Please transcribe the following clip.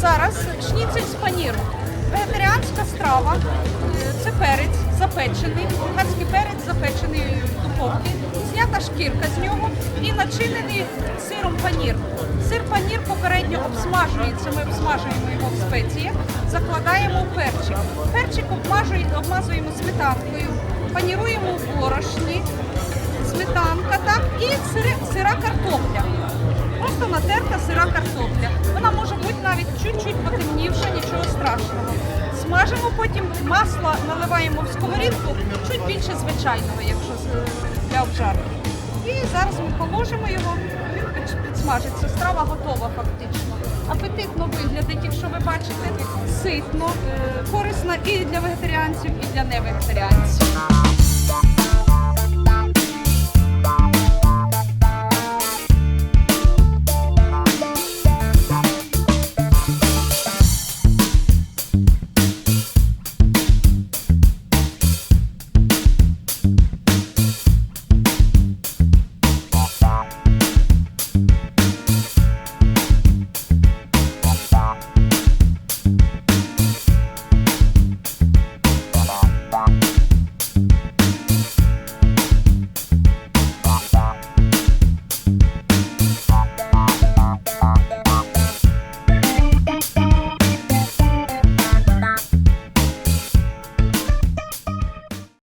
Зараз шніцель з паніру. Вегетаріанська страва. Е, Це перець запечений, болгарський перець запечений в духовці, знята шкірка з нього і начинений сиром панір. Сир панір попередньо обсмажується, ми обсмажуємо його в спеціях, закладаємо в перчик. Перчик обмазуємо сметанкою, паніруємо в борошні, сметанка, так, і сира картопля. Просто натерта сира картопля. Вона може бути чуть-чуть потемнівша, нічого страшного. Смажимо потім масло наливаємо в сковорідку, чуть більше звичайного, якщо для обжарки. І зараз ми положимо його, підсмажиться. Страва готова фактично. Апетитно виглядить, якщо ви бачите, ситно, е, корисно і для вегетаріанців, і для невегетаріанців.